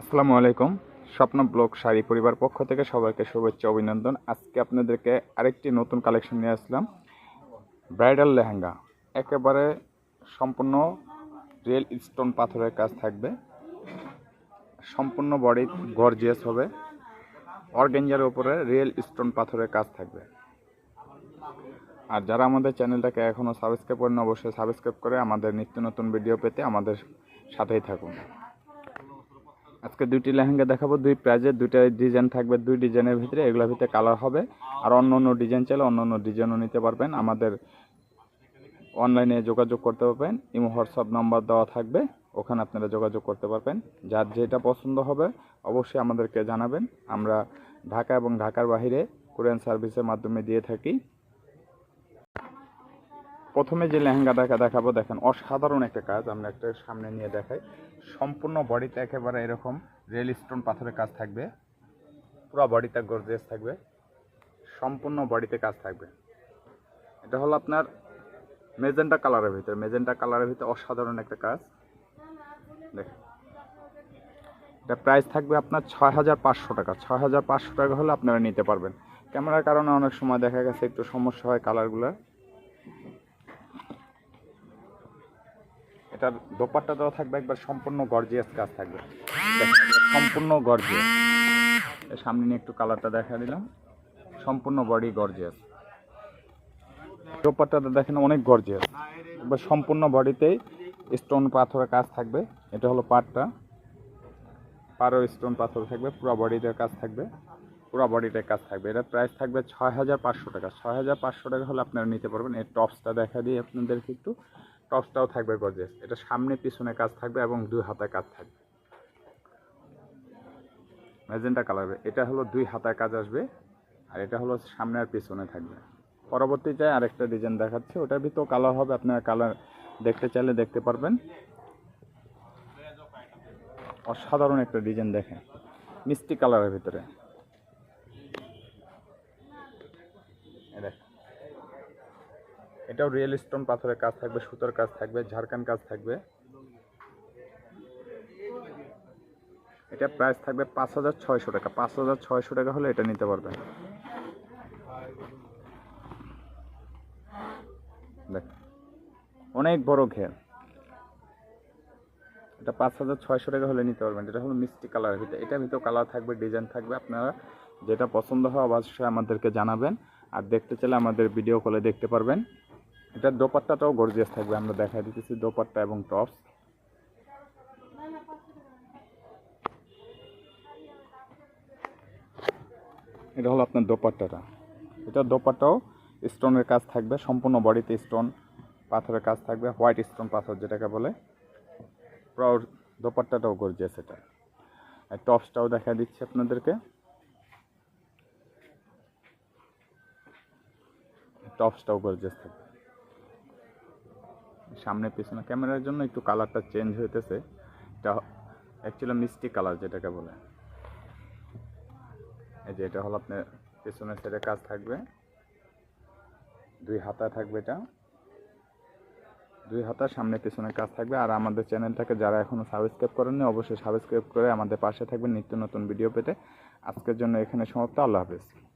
আসসালামু আলাইকুম। স্বপ্ন ব্লগ শাড়ি পরিবার পক্ষ থেকে সবাইকে শুভেচ্ছা, অভিনন্দন। আজকে আপনাদেরকে আরেকটি নতুন কালেকশন নিয়ে আসলাম। ব্রাইডাল লেহেঙ্গা। একেবারে সম্পূর্ণ রিয়েল স্টোন পাথরের কাজ থাকবে। সম্পূর্ণ বডি গর্জিয়াস হবে। অর্গেঞ্জার উপরে রিয়েল স্টোন পাথরের কাজ থাকবে। আর যারা আমাদের চ্যানেলটাকে এখনও সাবস্ক্রাইব করেন অবশ্যই সাবস্ক্রাইব করে আমাদের নিত্য নতুন ভিডিও পেতে আমাদের সাথেই থাকুন। আজকে দুইটি লেহেঙ্গা দেখাবো, দুই প্রাইজের, দুইটা ডিজাইন থাকবে দুই ডিজাইনের ভিতরে, এগুলোর ভিতরে কালার হবে। আর অন্য অন্য ডিজাইন চাইলে অন্য অন্য ডিজাইনও নিতে পারবেন। আমাদের অনলাইনে যোগাযোগ করতে পারবেন। ইমো, হোয়াটসঅ্যাপ নাম্বার দেওয়া থাকবে, ওখানে আপনারা যোগাযোগ করতে পারবেন। যার যেটা পছন্দ হবে, অবশ্যই আমাদেরকে জানাবেন। আমরা ঢাকা এবং ঢাকার বাইরে কোরিয়ান সার্ভিসের মাধ্যমে দিয়ে থাকি। প্রথমে যে লেহেঙ্গা দেখা দেখাবো, দেখেন, অসাধারণ একটা কাজ, আমরা একটা সামনে নিয়ে দেখাই। সম্পূর্ণ বডিতে একেবারে এরকম রেল স্টোন পাথরের কাজ থাকবে। পুরো বডিতে গর্জিয়াস থাকবে। সম্পূর্ণ বডিতে কাজ থাকবে। এটা হলো আপনার মেজেন্টা কালারের ভিতরে। মেজেন্টা কালারের ভিতরে অসাধারণ একটা কাজ। দেখেন। এটা প্রাইস থাকবে আপনার ছয় হাজার পাঁচশো টাকা। ছয় হাজার পাঁচশো টাকা হলে আপনারা নিতে পারবেন। ক্যামেরার কারণে অনেক সময় দেখা গেছে একটু সমস্যা হয় কালারগুলোর। এটার দোপাট্টা দেওয়া থাকবে, একবার সম্পূর্ণ গর্জিয়াস কাজ থাকবে। সম্পূর্ণ গর্জিয়াস সামনে নিয়ে একটু কালারটা দেখা দিলাম। সম্পূর্ণ বডি গর্জিয়াস দোপাট্টাটা দেখেন অনেক গর্জিয়াস একবার সম্পূর্ণ বডিতেই স্টোন পাথরের কাজ থাকবে। এটা হলো পাটটা। পারও স্টোন পাথর থাকবে, পুরো বডিতে কাজ থাকবে। পুরো বডিতে কাজ থাকবে। এটা প্রাইস থাকবে ছয় হাজার পাঁচশো টাকা। ছয় হাজার পাঁচশো টাকা হলে আপনারা নিতে পারবেন। এর টপসটা দেখা দিয়ে আপনাদেরকে একটু। টপসটাও থাকবে গর্জিয়াস এটা সামনে পিছনে কাজ থাকবে এবং দুই হাতায় কাজ থাকবে। ম্যাজেন্টা কালার এটা হলো দুই হাতায় কাজ আসবে আর এটা হলো সামনে আর পিছনে থাকবে। পরবর্তীতে আরেকটা ডিজাইন দেখাচ্ছে। ওটার ভিতরেও কালার হবে। আপনারা কালার দেখতে চাইলে দেখতে পারবেন। অসাধারণ একটা ডিজাইন দেখেন। মিষ্টি কালারের ভিতরে এই দেখেন এটাও রিয়েল স্টোন পাথরের কাজ থাকবে, সুতোর কাজ থাকবে ঝাড়খান কাজ থাকবে। এটা প্রাইস থাকবে পাঁচ হাজার ছয়শো টাকা। পাঁচ হাজার ছয়শো টাকা হলে এটা নিতে পারবেন। দেখ, অনেক বড় ঘের। এটা পাঁচ হাজার ছয়শো টাকা হলে নিতে পারবেন। এটা হলো মিষ্টি কালারের ভিতরে। এটার ভিতরে কালার থাকবে, ডিজাইন থাকবে। আপনারা যেটা পছন্দ হয় অবশ্যই আমাদেরকে জানাবেন। আর দেখতে চাইলে আমাদের ভিডিও কলে দেখতে পারবেন। এটার দোপাট্টাটাও গর্জিয়াস থাকবে, আমরা দেখা দিতেছি দোপাট্টা এবং টপস এটা হলো আপনার দোপাট্টাটা। এটা দোপাট্টাও স্টোনের কাজ থাকবে, সম্পূর্ণ বডিতে স্টোন, পাথরের কাজ থাকবে, হোয়াইট স্টোন পাথর যেটাকে বলে। দোপাট্টাটাও গর্জিয়াস এটা। আর টপসটাও দেখা দিচ্ছে আপনাদেরকে। টপসটাও গর্জিয়াস থাকবে। সামনে পিছনে ক্যামেরার জন্য একটু কালারটা চেঞ্জ হইতেছে। এটা অ্যাকচুয়ালি মিষ্টি কালার যেটাকে বলে। এই যে এটা হলো আপনার পেছনের সাইডে কাজ থাকবে। দুই হাতা থাকবে এটা। দুই হাতার সামনে পেছনে কাজ থাকবে। আর আমাদের চ্যানেলটাকে যারা এখনও সাবস্ক্রাইব করেননি, অবশ্যই সাবস্ক্রাইব করে আমাদের পাশে থাকবেন। নিত্য নতুন ভিডিও পেতে। আজকের জন্য এখানে সমাপ্ত। আল্লাহ হাফেজ।